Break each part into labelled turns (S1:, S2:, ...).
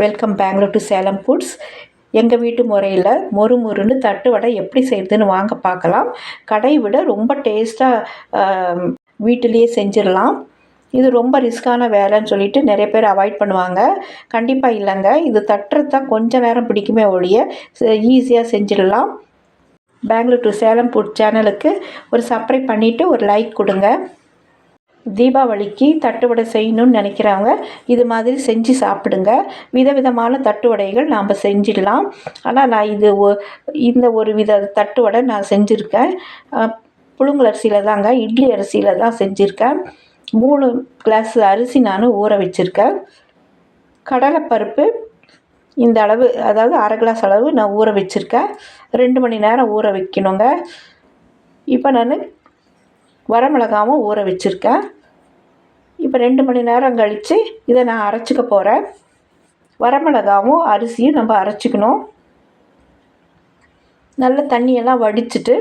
S1: Welcome Bangalore to Salem foods எங்கள் வீட்டு முறையில் மொறு மொறுன்னு தட்டு வடை எப்படி செய்கிறதுன்னு வாங்க பார்க்கலாம். கடை விட ரொம்ப டேஸ்ட்டாக வீட்டிலேயே செஞ்சிடலாம். இது ரொம்ப ரிஸ்க்கான வேலைன்னு சொல்லிட்டு நிறைய பேர் அவாய்ட் பண்ணுவாங்க. கண்டிப்பாக இல்லைங்க. இது தட்டுறது தான் கொஞ்ச நேரம் பிடிக்குமே ஒழிய ஈஸியாக செஞ்சிடலாம். பெங்களூர் டு சேலம் ஃபுட் சேனலுக்கு ஒரு சப்ஸ்கிரைப் பண்ணிவிட்டு ஒரு லைக் கொடுங்க. தீபாவளிக்கு தட்டுவடை செய்யணும்னு நினைக்கிறவங்க இது மாதிரி செஞ்சு சாப்பிடுங்க. விதவிதமான தட்டுவடைகள் நாம் செஞ்சிடலாம். ஆனால் நான் இது ஒ இந்த ஒரு வித தட்டுவடை நான் செஞ்சுருக்கேன். புழுங்கல் அரிசியில் தாங்க இட்லி அரிசியில் தான் செஞ்சுருக்கேன். மூணு கிளாஸ் அரிசி நான் ஊற வச்சுருக்கேன். கடலைப்பருப்பு இந்த அளவு அதாவது அரை கிளாஸ் அளவு நான் ஊற வச்சுருக்கேன். ரெண்டு மணி நேரம் ஊற வைக்கணுங்க. இப்போ நான் வரமிளகாவும் ஊற வச்சுருக்கேன். இப்போ ரெண்டு மணி நேரம் கழித்து இதை நான் அரைச்சிக்க போகிறேன் வரமிளகாவும் அரிசியும் நம்ம அரைச்சிக்கணும். நல்ல தண்ணியெல்லாம் வடிச்சிட்டு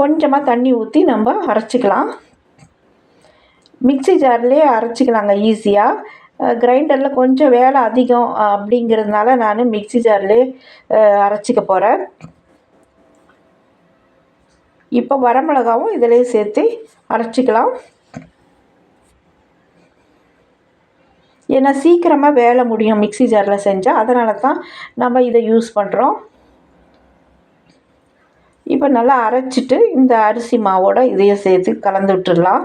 S1: கொஞ்சமாக தண்ணி ஊற்றி நம்ம அரைச்சிக்கலாம். மிக்சி ஜார்லேயே அரைச்சிக்கலாங்க ஈஸியாக கிரைண்டரில் கொஞ்சம் வேலை அதிகம் அப்படிங்கிறதுனால நான் மிக்சி ஜார்லேயே அரைச்சிக்க போகிறேன் இப்போ வரமிளகாவும் இதிலே சேர்த்து அரைச்சிக்கலாம். ஏன்னா சீக்கிரமாக வேலை முடியும் மிக்சி ஜாரில் செஞ்சால் அதனால தான் நம்ம இதை யூஸ் பண்ணுறோம் இப்போ நல்லா அரைச்சிட்டு இந்த அரிசி மாவோட இதையும் சேர்த்து கலந்து விட்டுடலாம்.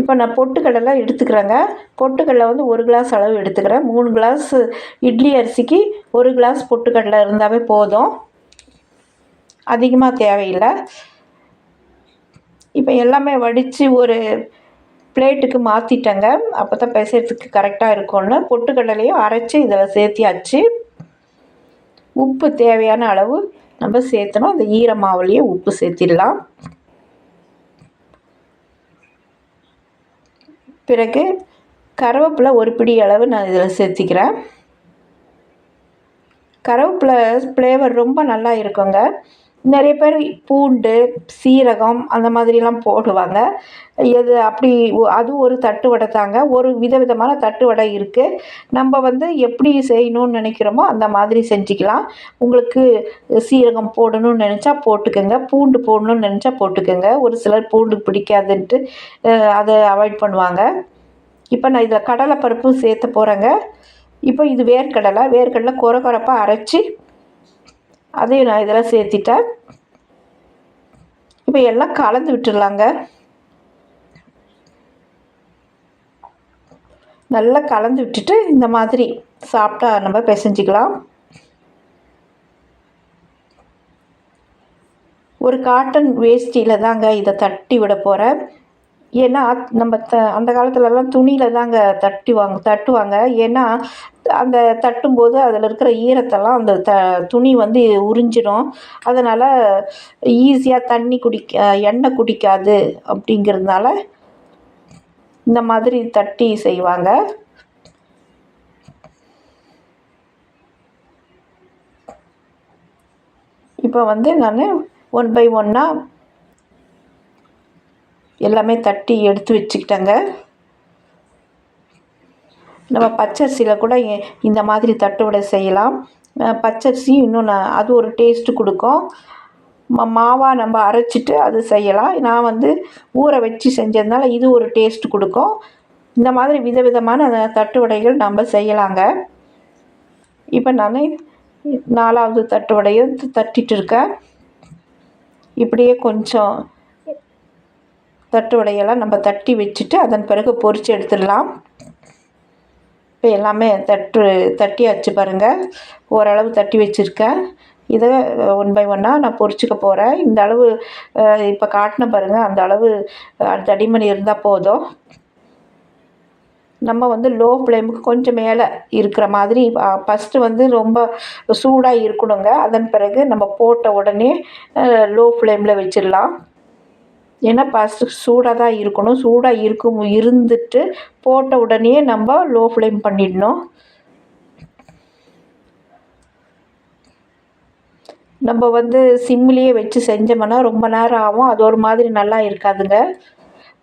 S1: இப்போ நான் பொட்டுக்கடலை எடுத்துக்கிறேங்க. பொட்டுக்கடலை வந்து ஒரு கிளாஸ் அளவு எடுத்துக்கிறேன். மூணு கிளாஸ் இட்லி அரிசிக்கு ஒரு கிளாஸ் பொட்டுக்கடலை இருந்தாவே போதும். அதிகமாக தேவையில்லை. இப்போ எல்லாமே வடித்து ஒரு பிளேட்டுக்கு மாற்றிட்டேங்க அப்போ தான் பிசைறதுக்கு கரெக்டாக இருக்கும்னு பொட்டுக்கடலையும் அரைச்சி இதில் சேர்த்தியாச்சு. உப்பு தேவையான அளவு நம்ம சேர்த்தணும். அந்த ஈர மாவுலேயே உப்பு சேர்த்திடலாம். பிறகு கருவேப்பிலை ஒரு பிடி அளவு நான் இதில் சேர்த்திக்கிறேன். கருவேப்பிலை ஃப்ளேவர் ரொம்ப நல்லா இருக்குங்க. நிறைய பேர் பூண்டு சீரகம் அந்த மாதிரிலாம் போடுவாங்க. எது அப்படி அது ஒரு தட்டு வடை தாங்க. ஒரு விதவிதமான தட்டு வடை இருக்குது நம்ம வந்து எப்படி செய்யணும்னு நினைக்கிறோமோ அந்த மாதிரி செஞ்சுக்கலாம். உங்களுக்கு சீரகம் போடணும்னு நினச்சா போட்டுக்கோங்க. பூண்டு போடணும்னு நினச்சா போட்டுக்கோங்க. ஒரு சிலர் பூண்டு பிடிக்காதுன்ட்டு அதை அவாய்ட் பண்ணுவாங்க. இப்போ நான் இதில் கடலைப்பருப்பும் சேர்த்த போகிறேங்க இப்போ இது வேர்க்கடலை. வேர்க்கடலை குறை குறைப்பாக அரைச்சி அதையும் நான் இதெல்லாம் சேர்த்திட்டேன். இப்போ எல்லாம் கலந்து விட்டுடலாங்க. நல்லா கலந்து விட்டுட்டு இந்த மாதிரி சாப்பிட்டா நம்ம பிசைஞ்சிக்கலாம். ஒரு காட்டன் வேஷ்டியில் தாங்க இதை தட்டி விட போகிறேன் ஏன்னா நம்ம த அந்த காலத்துலலாம் துணியில் தாங்க தட்டுவாங்க தட்டுவாங்க. ஏன்னா அந்த தட்டும்போது அதில் இருக்கிற ஈரத்தெல்லாம் அந்த த துணி வந்து உறிஞ்சிடும். அதனால் ஈஸியாக தண்ணி குடிக்க எண்ணெய் குடிக்காது அப்படிங்கிறதுனால இந்த மாதிரி தட்டி செய்வாங்க. இப்போ வந்து நான் ஒன் பை ஒன்னாக எல்லாமே தட்டி எடுத்து வச்சுக்கிட்டேங்க. நம்ம பச்சரிசியில் கூட இந்த மாதிரி தட்டு வடை செய்யலாம் பச்சரிசி இன்னும் அது ஒரு டேஸ்ட்டு கொடுக்கும். மாவாக நம்ம அரைச்சிட்டு அது செய்யலாம். நான் வந்து ஊற வச்சு செஞ்சதுனால இது ஒரு டேஸ்ட் கொடுக்கும். இந்த மாதிரி விதவிதமான தட்டு வடைகள் நம்ம செய்யலாங்க. இப்போ நான் நாலாவது தட்டு வடையும் தட்டிட்டு இருக்கேன். இப்படியே கொஞ்சம் தட்டு வடையெல்லாம் நம்ம தட்டி வச்சுட்டு அதன் பிறகு பொறிச்சு எடுத்துடலாம். இப்போ எல்லாமே தட்டு தட்டியாச்சு பாருங்கள் ஓரளவு தட்டி வச்சுருக்கேன் இதை ஒன் பை ஒன்னாக நான் பொறிச்சிக்க போகிறேன் இந்த அளவு இப்போ காட்டின பாருங்கள் அந்த அளவு தடிமணி இருந்தால் போதும். நம்ம வந்து லோ ஃப்ளேமுக்கு கொஞ்சம் மேலே இருக்கிற மாதிரி ஃபஸ்ட்டு வந்து ரொம்ப சூடாக இருக்கணுங்க. அதன் பிறகு நம்ம போட்ட உடனே லோ ஃப்ளேமில் வச்சிடலாம். ஏன்னா ஃபஸ்ட்டு சூடாக தான் இருக்கணும். சூடாக இருக்கும் இருந்துட்டு போட்ட உடனே நம்ம லோ ஃப்ளேம் பண்ணிடணும். நம்ம வந்து சிம்லேயே வச்சு செஞ்சோம்னா ரொம்ப நேரம் ஆகும். அது ஒரு மாதிரி நல்லா இருக்காதுங்க.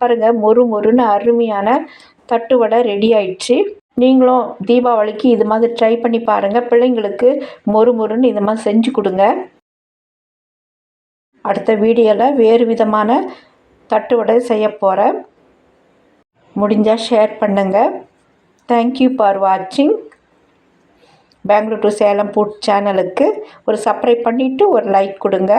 S1: பாருங்கள் மொறு மொறுன்னு அருமையான தட்டு வடை ரெடி ஆயிடுச்சு. நீங்களும் தீபாவளிக்கு இது மாதிரி ட்ரை பண்ணி பாருங்கள் பிள்ளைங்களுக்கு மொறு மொறுன்னு இந்த மாதிரி செஞ்சு கொடுங்க. அடுத்த வீடியோவில் வேறு விதமான தட்டு வடை செய்ய போகிறேன் முடிஞ்சால் ஷேர் பண்ணுங்கள் தேங்க்யூ ஃபார் வாட்சிங் பெங்களூர் டு சேலம் ஃபுட் சேனலுக்கு ஒரு சப்ஸ்கிரைப் பண்ணிவிட்டு ஒரு லைக் கொடுங்க.